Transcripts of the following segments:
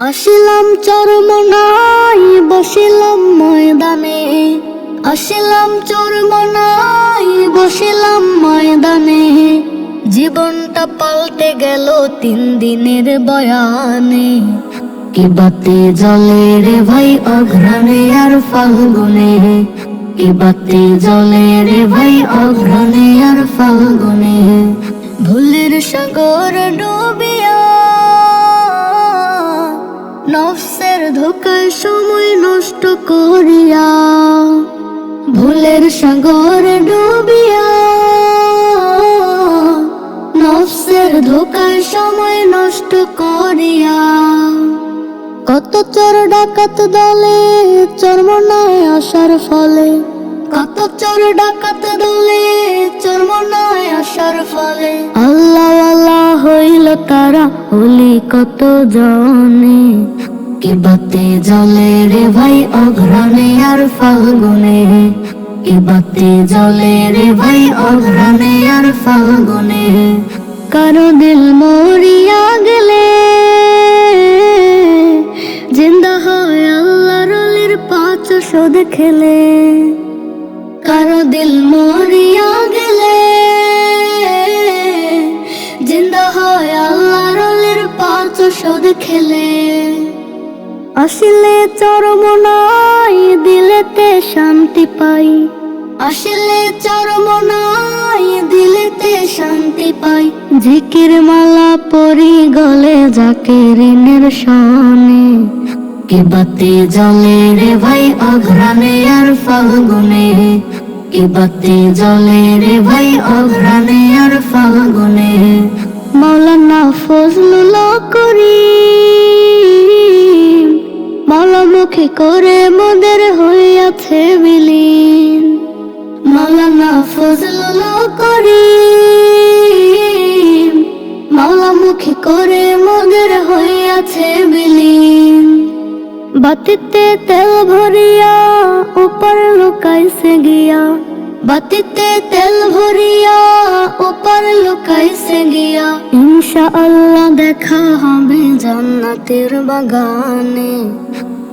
আসিলাম চরমনাই বসিলাম ময়দানে। আসিলাম চরমনাই বসিলাম ময়দানে। জীবনটা পাল্টে গেল তিন দিনের বয়ানে। কি বাতি জলে রে ভাই অঘ্রাণে আর ফাল্গুনে? কি বাতি জলে রে ভাই অঘ্রাণে আর ফাল্গুনে? ভুলের সাগর নফসের ধোকায় সময় নষ্ট করিয়া, ভুলের সাগর ডুবিয়া, নফসের ধোকায় সময় নষ্ট করিয়া। কত চোর ডাকাত দলে চর্মনায় আসার ফলে, কত চোর ডাকাত দলে চর্মনায় আসার ফলে, আল্লাহ তারা হলি কত জনে কি বাতে জলে রে ভাই অঘ্রাণে আর ফাল্গুনে? কি বাতে জলে রে ভাই অঘ্রাণে আর ফাল্গুনে? কারও দিল মরিয়া গেলে জিন্দা হয় আল্লাহ রলির পাঁচ শোধ খেলে। কারও দিল মরিয়া গেলে খেলে। আসলে চরমনাই দিলেতে শান্তি পাই। আসলে চরমনাই দিলেতে শান্তি পাই। ঝিকির মালা পরি গলে যাকে ঋণের সনে। কি বাতি জলে রে ভাই অঘ্রাণে আর ফাল্গুনে। কি বাতি জলে রে ভাই অঘ্রাণে আর ফাল্গুনে। মৌলানা ফজলুল মালামুখী করে মোদের হইয়াছে বিলীন। মাওলানা ফজলুল করি মাওলামুখী করে মোদের হইয়াছে বিলীন। বাতিতে তেল ভরিয়া উপর লুকাইছে গিয়া। বাতিতে তেল ভরিয়া উপর লুকাইছে গিয়া। ইনশা আল্লাহ দেখা হবে জান্নাতের বাগানে।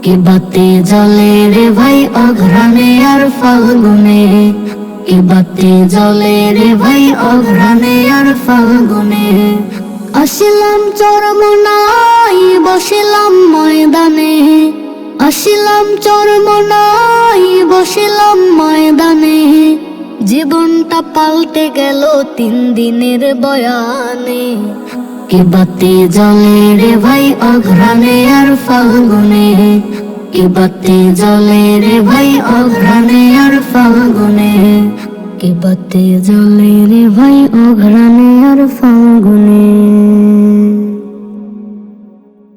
কি বাতি জলে রে ভাই অঘ্রাণে আর ফাল্গুনে। কি বাতি জলে রে ভাই অঘ্রাণে আর ফাল্গুনে। আসিলাম চরমনাই বসিলাম ময়দানে। আসিলাম চরমনাই বসিলাম ময়দানে। জীবনটা পাল্টে গেল তিন দিনের বয়ানে। কি বাতি জলে রে ভাই অঘ্রানে আর ফাল্গুনে কি বাতি জলে রে ভাই অঘ্রানে আর ফাল্গুনে কি বাতি জলে রে ভাই ফাল্গুনে